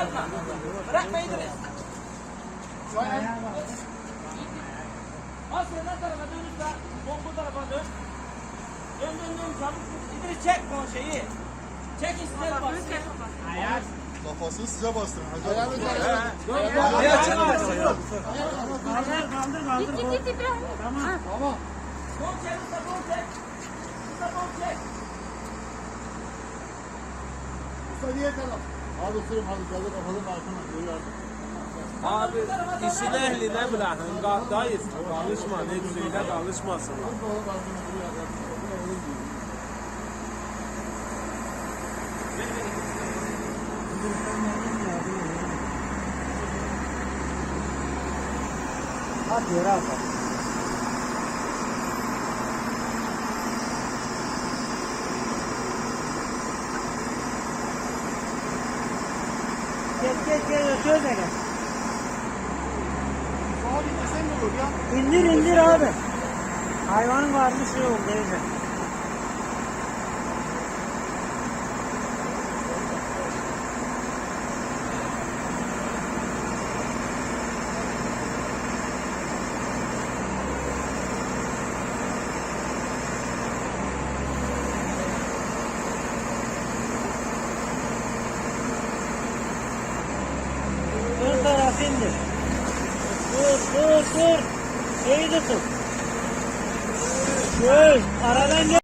Bırakma. Bırakma İdris. Al sen tarafa dön usta. Bom bu tarafa dön. Dön dön dön çabuk. İdris çek o şeyi. Çek ister bak. Kafasını size bastırın. Ayağını Ayağı çek. Git git git İbrahim. Tamam. Bom çek bom çek. Bom çek. Usta niye taraf? Hadi sürüm hadi geldi arkana. Yürü artık. Abi işin ehline bırakın. Dayız. Kalışma. Ne güzel kalışmasın. Kafalının arkana yürü artık. At yere at. Abi mi olur ya? İndir indir abi. Hayvanın varmış yok teyze. İndir. Dur dur dur. Şeyi de tut. Şöyle aradan gel.